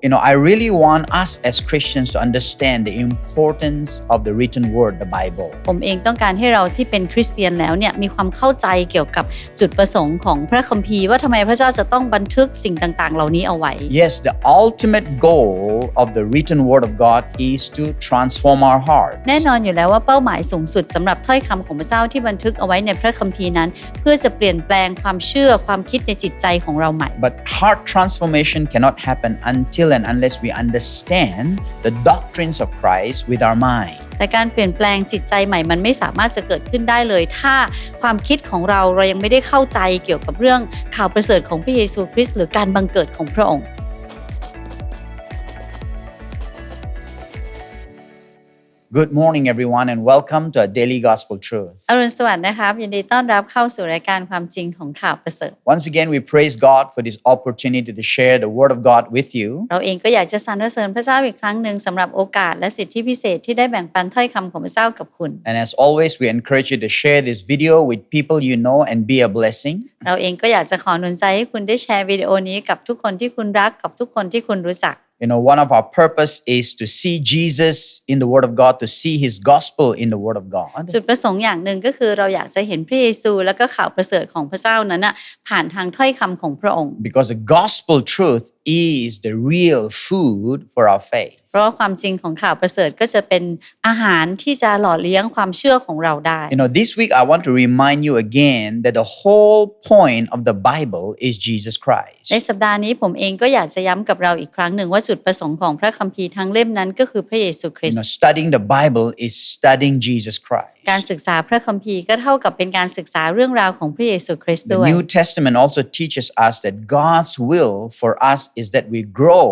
You know, I really want us as Christians to understand the importance of the written word, the Bible. ผมเองต้องการให้เราที่เป็นคริสเตียนแล้วเนี่ยมีความเข้าใจเกี่ยวกับจุดประสงค์ของพระคัมภีร์ว่าทำไมพระเจ้าจะต้องบันทึกสิ่งต่างๆ เหล่านี้เอาไว้ Yes, the ultimate goal of the written word of God is to transform our hearts. แน่นอนอยู่แล้วว่าเป้าหมายสูงสุดสำหรับถ้อยคำของพระเจ้าที่บันทึกเอาไว้ในพระคัมภีร์นั้น เพื่อจะเปลี่ยนแปลงความเชื่อความคิดในจิตใจของเราใหม่ But heart transformation cannot happen until and unless we understand the doctrines of Christ with our mind. แต่การเปลี่ยนแปลงจิตใจใหม่มันไม่สามารถจะเกิดขึ้นได้เลย ถ้าความคิดของเราเรายังไม่ได้เข้าใจเกี่ยวกับเรื่องข่าวประเสริฐของพระเยซูคริสต์หรือการบังเกิดของพระองค์ Good morning, everyone, and welcome to our daily gospel truth. อรุณสวัสดิ์นะครับยินดีต้อนรับเข้าสู่รายการความจริงของข่าวประเสริฐ Once again, we praise God for this opportunity to share the word of God with you. เราเองก็อยากจะสรรเสริญพระเจ้าอีกครั้งหนึ่งสำหรับโอกาสและสิทธิพิเศษที่ได้แบ่งปันถ้อยคำของพระเจ้ากับคุณ And as always, we encourage you to share this video with people you know and be a blessing. เราเองก็อยากจะขอหนุนใจให้คุณได้แชร์วิดีโอนี้กับทุกคนที่คุณรักกับทุกคนที่คุณรู้จัก You know, one of our purpose is to see Jesus in the Word of God, to see His gospel in the Word of God. จุดประสงค์อย่างหนึ่งก็คือเราอยากจะเห็นพระเยซูแล้วก็ข่าวประเสริฐของพระเจ้านั้นน่ะผ่านทางถ้อยคำของพระองค์ Because the gospel truth is the real food for our faith. เพราะว่าความจริงของข่าวประเสริฐก็จะเป็นอาหารที่จะหล่อเลี้ยงความเชื่อของเราได้ You know, this week I want to remind you again that the whole point of the Bible is Jesus Christ. ในสัปดาห์นี้ผมเองก็อยากจะย้ำกับเราอีกครั้งหนึ่งว่า จุดประสงค์ของพระคัมภีร์ทั้งเล่มนั้นก็คือพระเยซูคริส You ต์ know, studying the Bible is studying Jesus Christ. การศึกษาพระคัมภีร์ก็เท่ากับเป็นการศึกษาเรื่องราวของพระเยซูคริสต์ The ด้วย New Testament also teaches us that God's will for us is that we grow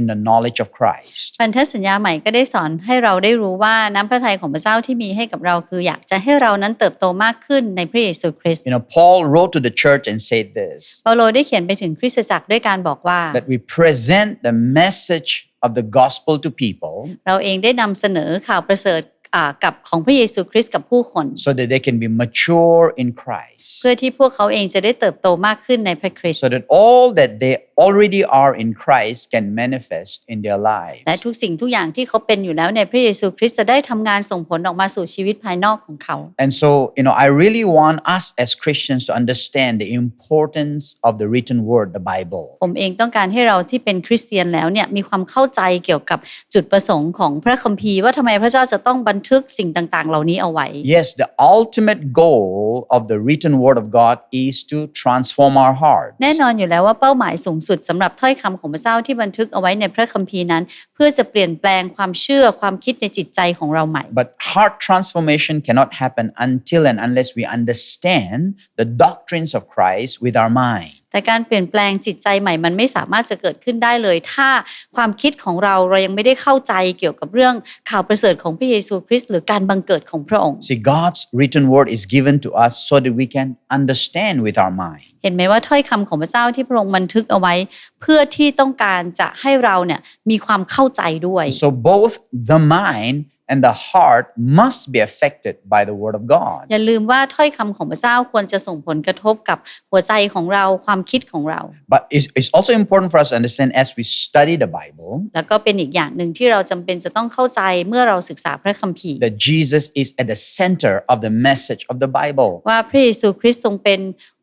in the knowledge of Christ. พันธสัญญาใหม่ก็ได้สอนให้เราได้รู้ว่าน้ำพระทัยของพระเจ้าที่มีให้กับเราคืออยากจะให้เรานั้นเติบโตมากขึ้นในพระเยซูคริสต์ You know, Paul wrote to the church and said this เปาโลได้เขียนไปถึงคริสตจักรด้วยการบอกว่า that we present the message of the gospel to people เราเองได้นำเสนอข่าวประเสริฐอ่ากับของพระเยซูคริสต์กับผู้คน so that they can be mature in Christ. เพื่อที่พวกเขาเองจะได้เติบโตมากขึ้นในพระคริสต์ So that all that they already are in Christ can manifest in their lives. และทุกสิ่งทุกอย่างที่เขาเป็นอยู่แล้วในพระเยซูคริสต์จะได้ทำงานส่งผลออกมาสู่ชีวิตภายนอกของเขา And so, you know, I really want us as Christians to understand the importance of the written word, the Bible. ผมเองต้องการให้เราที่เป็นคริสเตียนแล้วเนี่ยมีความเข้าใจเกี่ยวกับจุดประสงค์ของพระคัมภีร์ว่าทำไมพระเจ้าจะต้องบันทึกสิ่งต่างๆ เหล่านี้เอาไว้ Yes, the ultimate goal of the written word of God is to transform our hearts. แน่นอนอยู่แล้วว่าเป้าหมายสูงสุดสำหรับถ้อยคำของพระเจ้าที่บันทึกเอาไว้ในพระคัมภีร์นั้น เพื่อจะเปลี่ยนแปลงความเชื่อความคิดในจิตใจของเราใหม่ But heart transformation cannot happen until and unless we understand the doctrines of Christ with our mind. แต่การเปลี่ยนแปลงจิตใจใหม่มันไม่สามารถจะเกิดขึ้นได้เลย ถ้าความคิดของเราเรายังไม่ได้เข้าใจเกี่ยวกับเรื่องข่าวประเสริฐของพระเยซูคริสต์หรือการบังเกิดของพระองค์ See, God's written word is given to us so that we can understand with our mind. เห็นไหมว่าถ้อยคำของพระเจ้าที่พระองค์บันทึกเอาไว้ เพื่อที่ต้องการจะให้เราเนี่ยมีความเข้าใจด้วย So both the mind and the heart must be affected by the word of God. อย่าลืมว่าถ้อยคำของพระเจ้าควรจะส่งผลกระทบกับหัวใจของเราความคิดของเรา But it's, it's also important for us to understand as we study the Bible แล้วก็เป็นอีกอย่างหนึ่งที่เราจำเป็นจะต้องเข้าใจเมื่อเราศึกษาพระคัมภีร์ that Jesus is at the center of the message of the Bible. ว่าพระเยซูคริสต์ทรงเป็น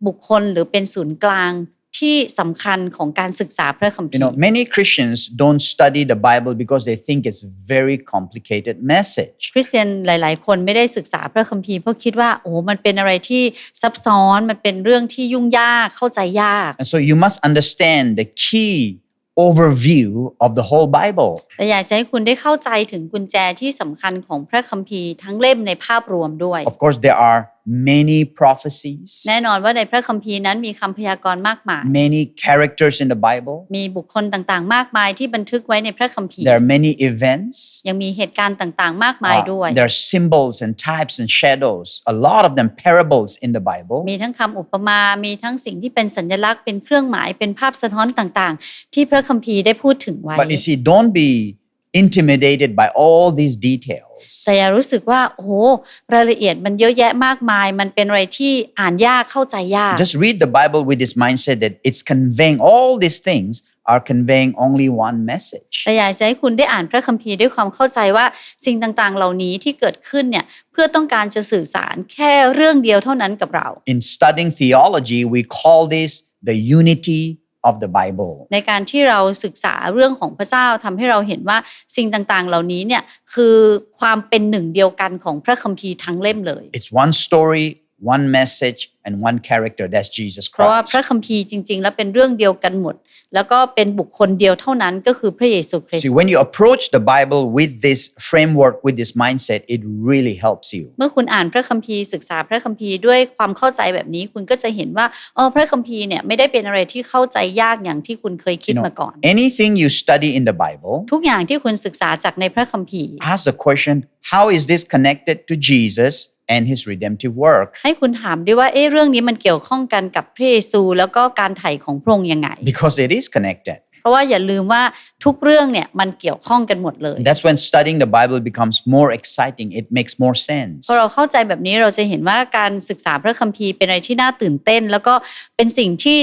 บุคคลหรือเป็นศูนย์กลาง ที่สำคัญของการศึกษาพระคัมภี You ร์ know, many Christians don't study the Bible because they think it's very complicated message. คริสเตียนหลาย ๆ คนไม่ได้ศึกษาพระคัมภีร์เพราะคิดว่าโอ้มันเป็นอะไรที่ซับซ้อนมันเป็นเรื่องที่ยุ่งยากเข้าใจยาก And so you must understand the key overview of the whole Bible. แต่อยากจะให้คุณได้เข้าใจถึงกุญแจที่สำคัญของพระคัมภีร์ทั้งเล่มในภาพรวมด้วย Of course, there are many prophecies, แน่นอนว่าในพระคัมภีร์นั้นมีคำพยากรณ์มากมาย many characters in the Bible. มีบุคคลต่างๆ มากมายที่บันทึกไว้ในพระคัมภีร์ There are many events. ยังมีเหตุการณ์ต่างๆ มากมาย Uh, ด้วย there are symbols and types and shadows, a lot of them parables in the Bible. มีทั้งคำอุปมา มีทั้งสิ่งที่เป็นสัญลักษณ์ เป็นเครื่องหมาย เป็นภาพสะท้อนต่างๆ ที่พระคัมภีร์ได้พูดถึงไว้ But you see, don't be intimidated by all these details. แต่อย่ารู้สึกว่าโอ้โหรายละเอียดมันเยอะแยะมากมาย มันเป็นอะไรที่อ่านยากเข้าใจยาก Just read the Bible with this mindset that it's conveying all these things are conveying only one message. แต่อยากจะให้คุณได้อ่านพระคัมภีร์ด้วยความเข้าใจว่าสิ่งต่างๆ เหล่านี้ที่เกิดขึ้นเนี่ยเพื่อต้องการจะสื่อสารแค่เรื่องเดียวเท่านั้นกับเรา In studying theology, we call this the unity of the Bible. ในการที่เราศึกษาเรื่องของพระเจ้าทำให้เราเห็นว่าสิ่งต่างๆ เหล่านี้เนี่ยคือความเป็นหนึ่งเดียวกันของพระคัมภีร์ทั้งเล่มเลย It's one story, one message, and one character. That's Jesus เพราะว่า Christ. พระคัมภีร์จริง ๆ แล้วเป็นเรื่องเดียวกันหมด แล้วก็เป็นบุคคลเดียวเท่านั้นก็คือพระเยซูคริส See, ต์ when you approach the Bible with this framework, with this mindset, it really helps you. เมื่อคุณอ่านพระคัมภีร์ศึกษาพระคัมภีร์ด้วยความเข้าใจแบบนี้ คุณก็จะเห็นว่าอ๋อพระคัมภีร์เนี่ยไม่ได้เป็นอะไรที่เข้าใจยากอย่างที่คุณเคยคิด You know, มาก่อน anything you study in the Bible, ทุกอย่างที่คุณศึกษาจากในพระคัมภีร์ ask the question how is this connected to Jesus and his redemptive work? ให้คุณถามด้วยว่าเอ๊ะเรื่องนี้มันเกี่ยวข้องกันกับพระเยซู แล้วก็การไถ่ของพระองค์ยังไง Because it is connected. เพราะว่าอย่าลืมว่าทุกเรื่องเนี่ยมันเกี่ยวข้องกันหมดเลย That's when studying the Bible becomes more exciting. It makes more sense. พอเราเข้าใจแบบนี้เราจะเห็นว่าการศึกษาพระคัมภีร์เป็นอะไรที่น่าตื่นเต้น แล้วก็เป็นสิ่งที่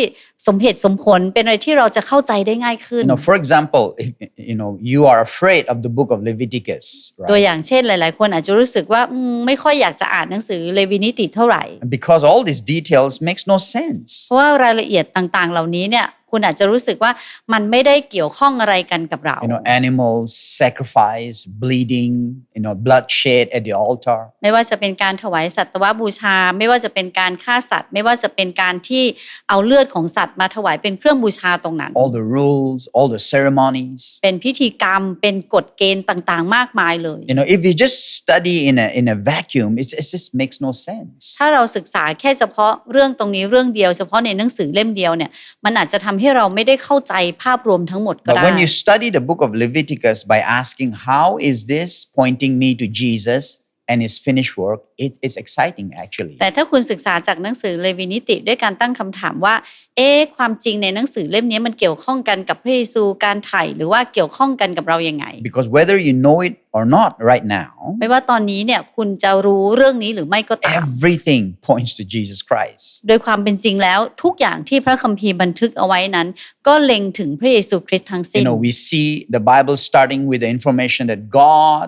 สมเหตุสมผลเป็นอะไรที่เราจะเข้าใจได้ง่ายขึ้น You know, for example, if you know you are afraid of the book of Leviticus, ตัว right? อย่างเช่นหลาย ๆ คนอาจจะรู้สึกว่าอืมไม่ค่อยอยากจะอ่านหนังสือเลวีนิติเท่าไหร่ And because all these details makes no sense. เพราะว่ารายละเอียดต่าง ๆ เหล่านี้เนี่ย คุณอาจจะรู้สึกว่ามันไม่ได้เกี่ยวข้องอะไรกันกับเรา You know, animals, sacrifice, bleeding, you know, bloodshed at the altar. ไม่ว่าจะเป็นการถวายสัตวบูชา ไม่ว่าจะเป็นการฆ่าสัตว์ ไม่ว่าจะเป็นการที่เอาเลือดของสัตว์มาถวายเป็นเครื่องบูชาตรงนั้น All the rules, all the ceremonies. เป็นพิธีกรรมเป็นกฎเกณฑ์ต่างๆ มากมายเลย You know, if you just study in a in a vacuum, it's, it just makes no sense. ถ้าเราศึกษาแค่เฉพาะเรื่องตรงนี้เรื่องเดียวเฉพาะในหนังสือเล่มเดียวเนี่ยมันอาจจะทำให้เราไม่ได้เข้าใจภาพรวมทั้งหมดก็ But ได้ when you study the book of Leviticus by asking, how is this pointing me to Jesus And his finished work, it is exciting actually. แต่ถ้าคุณศึกษาจากหนังสือเลวีนิติ ด้วยการตั้งคำถามว่า เอ๊ะความจริงในหนังสือเล่มนี้มันเกี่ยวข้องกันกับพระเยซูการไถ่หรือว่าเกี่ยวข้องกันกับเรายังไง Because whether you know it or not right now, ไม่ว่าตอนนี้เนี่ยคุณจะรู้เรื่องนี้หรือไม่ก็ตาม everything points to Jesus Christ. โดยความเป็นจริงแล้วทุกอย่างที่พระคัมภีร์บันทึกเอาไว้นั้น ก็เล็งถึงพระเยซูคริสต์ทั้งสิ้ You น know, we see the Bible starting with the information that God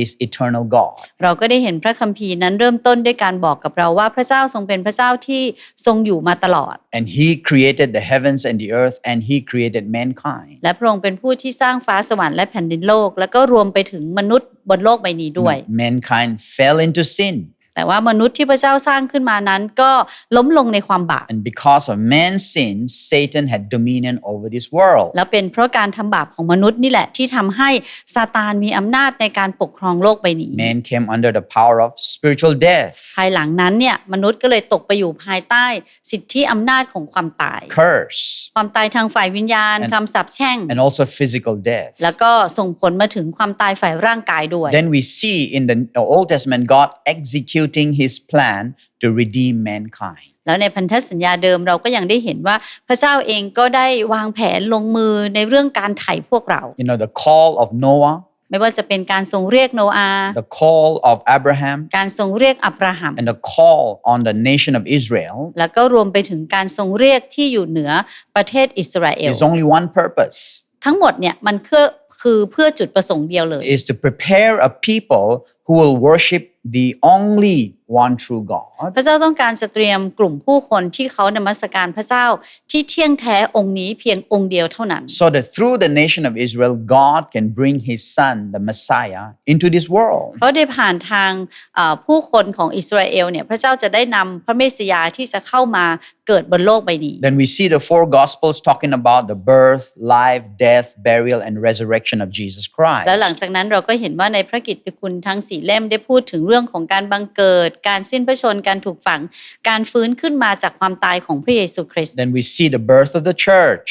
is eternal God. เราก็ได้เห็นพระคัมภีร์นั้นเริ่มต้นด้วยการบอกกับเราว่าพระเจ้าทรงเป็นพระเจ้าที่ทรงอยู่มาตลอด And he created the heavens and the earth and he created mankind. และพระองค์เป็นผู้ที่สร้างฟ้าสวรรค์และแผ่นดินโลก แล้วก็รวมไปถึงมนุษย์บนโลกใบนี้ด้วย Mankind fell into sin. แต่ว่ามนุษย์ที่พระเจ้าสร้างขึ้นมานั้นก็ล้มลงในความบาป And because of man's sin, Satan had dominion over this world. แล้วเป็นเพราะการทำบาปของมนุษย์นี่แหละที่ทำให้ซาตานมีอำนาจในการปกครองโลกใบนี้ Man came under the power of spiritual death, ภายหลังนั้นเนี่ยมนุษย์ก็เลยตกไปอยู่ภายใต้สิทธิอำนาจของความตาย curse, ความตายทางฝ่ายวิญญาณ And- คำสาปแช่ง and also physical death. แล้วก็ส่งผลมาถึงความตายฝ่ายร่างกายด้วย Then we see in the Old Testament God executing his plan to redeem mankind. แล้วในพันธสัญญาเดิมเราก็ยังได้เห็นว่าพระเจ้าเองก็ได้วางแผนลงมือในเรื่องการไถ่พวกเรา You know, the call of Noah, ไม่ว่าจะเป็นการทรงเรียกโนอาห์ the call of Abraham, การทรงเรียกอับราฮัม and the call on the nation of Israel แล้วก็รวมไปถึงการทรงเรียกที่อยู่เหนือประเทศอิสราเอล is only one purpose ทั้งหมดเนี่ยมันคือคือเพื่อจุดประสงค์เดียวเลย is to prepare a people who will worship the only one true God พระเจ้าต้องการจะเตรียมกลุ่มผู้คนที่เขานมัสการพระเจ้าที่เที่ยงแท้องค์นี้เพียงองค์เดียวเท่านั้น so that through the nation of Israel, God can bring his son, the Messiah, into this world. เพราะได้ผ่านทางเอ่อผู้คนของอิสราเอลเนี่ยพระเจ้าจะได้นำพระเมสสิยาที่จะเข้ามาเกิดบนโลกใบนี้ Then we see the four gospels talking about the birth, life, death, burial, and resurrection of Jesus Christ. แล้วหลังจากนั้นเราก็เห็นว่าในพระกิตติคุณทั้งสี่เล่มได้พูดถึงเรื่องื่องของการบังเกิด การสิ้นพระชนการถูกฝัง การฟื้นขึ้นมาจากความตายของพระเยซูคริสต์ Then we see the birth of the church,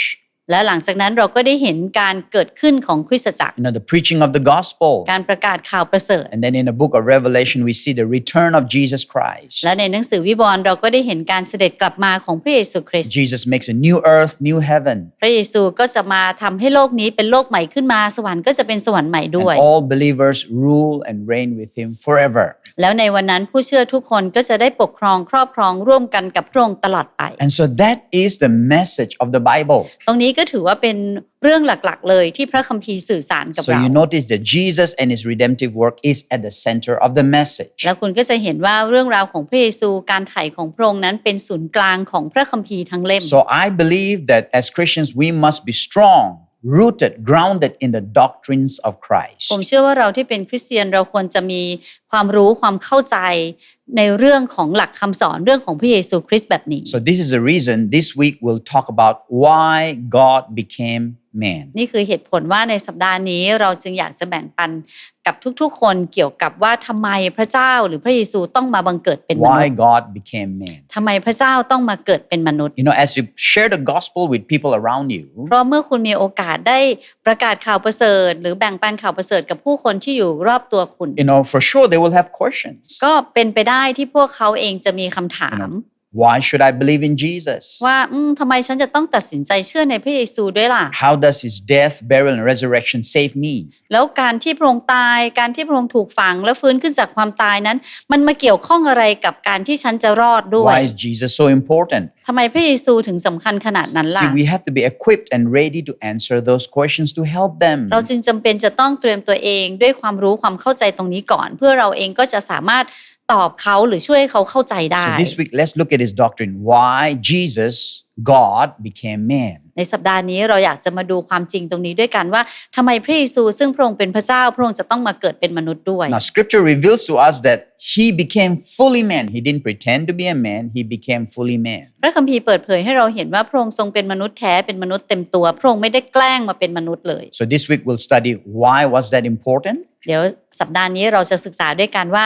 และหลังจากนั้นเราก็ได้เห็นการเกิดขึ้นของคริสตจักร you know, the preaching of the gospel. การประกาศข่าวประเสริฐ And then in the book of Revelation, we see the return of Jesus Christ. และในหนังสือวิวรณ์เราก็ได้เห็นการเสด็จกลับมาของพระเยซูคริสต์ Jesus makes a new earth, new heaven, พระเยซูก็จะมาทำให้โลกนี้เป็นโลกใหม่ขึ้นมาสวรรค์ก็จะเป็นสวรรค์ใหม่ and ด้วย all believers rule and reign with him forever. แล้วในวันนั้นผู้เชื่อทุกคนก็จะได้ปกครองครอบครองร่วมกันกับพระองค์ตลอดไป And so that is the message of the Bible. ตรงนี้ก็ถือว่าเป็นเรื่องหลักๆ เลยที่พระคัมภีร์สื่อสารกับ So เรา you notice that Jesus and his redemptive work is at the center of the message. แล้วคุณก็จะเห็นว่าเรื่องราวของพระเยซูการไถ่ของพระองค์นั้นเป็นศูนย์กลางของพระคัมภีร์ทั้งเล่ม So I believe that as Christians, we must be strong, rooted, grounded in the doctrines of Christ. ผมเชื่อว่าเราที่เป็นคริสเตียนเราควรจะมีความรู้ความเข้าใจในเรื่องของหลักคำสอนเรื่องของพระเยซูคริสต์แบบนี้ So this is the reason this week we'll talk about why God became man. นี่คือเหตุผลว่าในสัปดาห์นี้เราจึงอยากจะแบ่งปันกับทุกๆ คนเกี่ยวกับว่าทำไมพระเจ้าหรือพระเยซูต้องมาบังเกิดเป็นมนุษ Why ย์ God became man. ทำไมพระเจ้าต้องมาเกิดเป็นมนุษย์ You know, as you share the gospel with people around you, เพราะเมื่อคุณมีโอกาสได้ประกาศข่าวประเสริฐ หรือแบ่งปันข่าวประเสริฐกับผู้คนที่อยู่รอบตัวคุณ you know, for sure they will have questions. ก็เป็นไปได้ที่พวกเขาเองจะมีคำถาม Why should I believe in Jesus? ว่าอืมทำไมฉันจะต้องตัดสินใจเชื่อในพระเยซูด้วยล่ะ How does his death, burial, and resurrection save me? แล้วการที่พระองค์ตาย การที่พระองค์ถูกฝังแล้วฟื้นขึ้นจากความตายนั้น มันมาเกี่ยวข้องอะไรกับการที่ฉันจะรอดด้วย Why is Jesus so important? ทำไมพระเยซูถึงสำคัญขนาดนั้นล่ะ See, we have to be equipped and ready to answer those questions to help them. เราจึงจำเป็นจะต้องเตรียมตัวเองด้วยความรู้ความเข้าใจตรงนี้ก่อน เพื่อเราเองก็จะสามารถ ตอบเขาหรือช่วยให้เขาเข้าใจได้ So this week, let's look at his doctrine. Why Jesus, God, became man. ในสัปดาห์นี้เราอยากจะมาดูความจริงตรงนี้ด้วยกันว่าทำไมพระเยซูซึ่งพระองค์เป็นพระเจ้าพระองค์จะต้องมาเกิดเป็นมนุษย์ด้วย Now, scripture reveals to us that he became fully man. He didn't pretend to be a man, he became fully man. พระคัมภีร์เปิดเผยให้เราเห็นว่าพระองค์ทรงเป็นมนุษย์แท้เป็นมนุษย์เต็มตัว พระองค์ไม่ได้แกล้งมาเป็นมนุษย์เลย So this week, we'll study why was that important? เดี๋ยวสัปดาห์นี้เราจะศึกษาด้วยกันว่า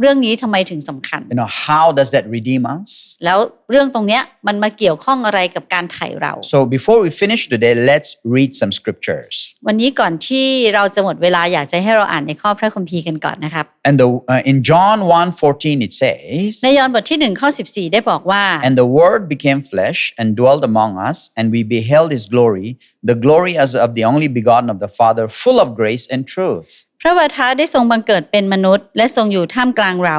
เรื่องนี้ทำไมถึงสำคัญ You know, how does that redeem us? แล้วเรื่องตรงเนี้ยมันมาเกี่ยวข้องอะไรกับการไถ่เรา So before we finish today, let's read some scriptures. วันนี้ก่อนที่เราจะหมดเวลาอยากจะให้เราอ่านในข้อพระคัมภีร์กันก่อนนะครับ And the, uh, in John 1:14 it says, ในยอห์นบทที่1ข้อ14 ได้บอกว่า And the Word became flesh and dwelt among us, and we beheld His glory, the glory as of the only begotten of the Father, full of grace and truth. พระวทาได้ทรงบังเกิดเป็นมนุษย์ และทรงอยู่ท่ามกลางเรา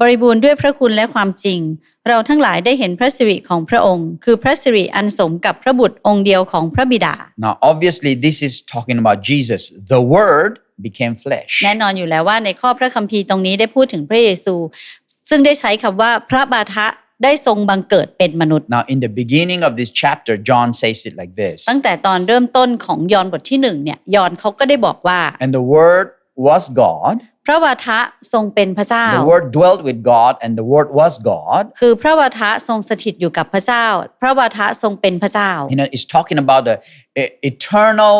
บริบูรณ์ด้วยพระคุณและความจริง เราทั้งหลายได้เห็นพระสิริของพระองค์ คือพระสิริอันสมกับพระบุตรองค์เดียวของพระบิดา Now, obviously, this is talking about Jesus. The Word became flesh. แน่นอนอยู่แล้วว่าในข้อพระคัมภีร์ตรงนี้ได้พูดถึงพระเยซู ซึ่งได้ใช้คำว่าพระบาทะได้ทรงบังเกิดเป็นมนุษย์ Now, in the beginning of this chapter, John says it like this ตั้งแต่ตอนเริ่มต้นของยอห์นบทที่หนึ่งเนี่ยยอห์นเขาก็ได้บอกว่า And the Word was God. พระวาทะทรงเป็นพระเจ้า The Word dwelt with God, and the Word was God. คือพระวาทะทรงสถิตอยู่กับพระเจ้า พระวาทะทรงเป็นพระเจ้า You know, it's talking about the e- eternal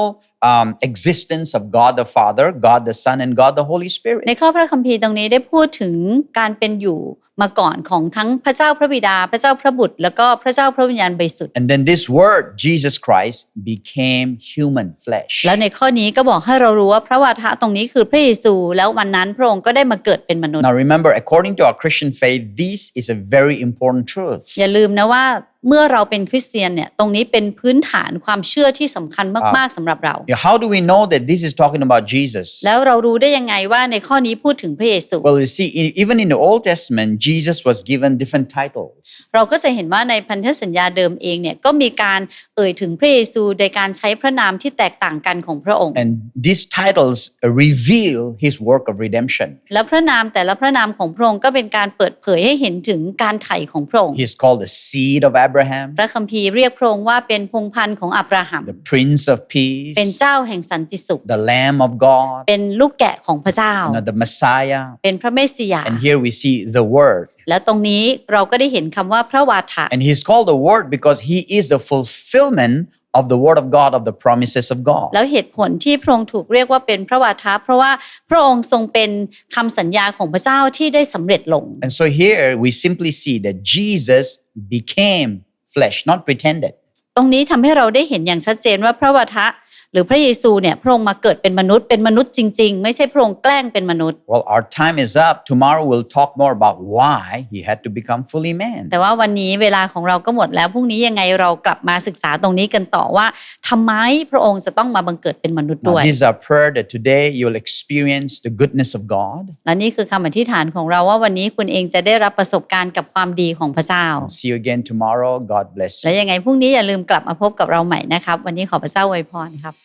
um, existence of God the Father, God the Son, and God the Holy Spirit. ในข้อพระคัมภีร์ตรงนี้ได้พูดถึงการเป็นอยู่มาก่อนของทั้งพระเจ้าพระบิดา พระเจ้าพระบุตร แล้วก็พระเจ้าพระวิญญาณบริสุทธิ์ And then this word, Jesus Christ, became human flesh. แล้วในข้อนี้ก็บอกให้เรารู้ว่าพระวาทะตรงนี้คือพระเยซู แล้ววันนั้นพระองค์ก็ได้มาเกิดเป็นมนุษย์ Now remember, according to our Christian faith, this is a very important truth. อย่าลืมนะว่า เมื่อเราเป็นคริสเตียนเนี่ยตรงนี้เป็นพื้นฐานความเชื่อที่สำคัญมากๆสำหรับเรา Yeah, How do we know that this is talking about Jesus? แล้วเรารู้ได้ยังไงว่าในข้อนี้พูดถึงพระเยซู Well, you see, e- even in the Old Testament, Jesus was given different titles. เราก็จะเห็นว่าในพันธสัญญาเดิมเองเนี่ยก็มีการเอ่ยถึงพระเยซูโดยการใช้พระนามที่แตกต่างกันของพระองค์ And these titles reveal his work of redemption. และพระนามแต่ละพระนามของพระองค์ก็เป็นการเปิดเผยให้เห็นถึงการไถ่ของพระองค์ He's called the seed of Abraham, พระคัมภีร์เรียกพระองค์ว่าเป็นพงศ์พันธุ์ของอับราฮัม the Prince of เป็น Peace, เจ้าแห่งสันติสุข the Lamb of God, เป็นลูกแกะของพระเจ้า you know, the Messiah. เป็นพระเมสสิยา And here we see the Word. และตรงนี้เราก็ได้เห็นคำว่าพระวาทะ And he's called the Word because he is the fulfillment of the Word of God, of the promises of God. แล้วเหตุผลที่พระองค์ถูกเรียกว่าเป็นพระวาทะเพราะว่าพระองค์ทรงเป็นคำสัญญาของพระเจ้าที่ได้สำเร็จลง And so here we simply see that Jesus became flesh, not pretended. ตรงนี้ทำให้เราได้เห็นอย่างชัดเจนว่าพระวาทะ หรือพระเยซูเนี่ยพระองค์มาเกิดเป็นมนุษย์เป็นมนุษย์จริง ๆ ไม่ใช่พระองค์แกล้งเป็นมนุษย์ Well, our time is up. Tomorrow we'll talk more about why he had to become fully man. แต่ว่าวันนี้เวลาของเราก็หมดแล้วพรุ่งนี้ยังไงเรากลับมาศึกษาตรงนี้กันต่อว่าทำไมพระองค์จะต้องมาบังเกิดเป็นมนุษย์ Now, ด้วย this is our prayer that today you'll experience the goodness of God. และนี่คือคำอธิษฐานของเราว่าวันนี้คุณเองจะได้รับประสบการณ์กับความดีของพระเจ้า See you again tomorrow. God bless you. และยังไงพรุ่งนี้อย่าลืมกลับมาพบกับเราใหม่นะครับ วันนี้ขอพระเจ้าอวยพรครับ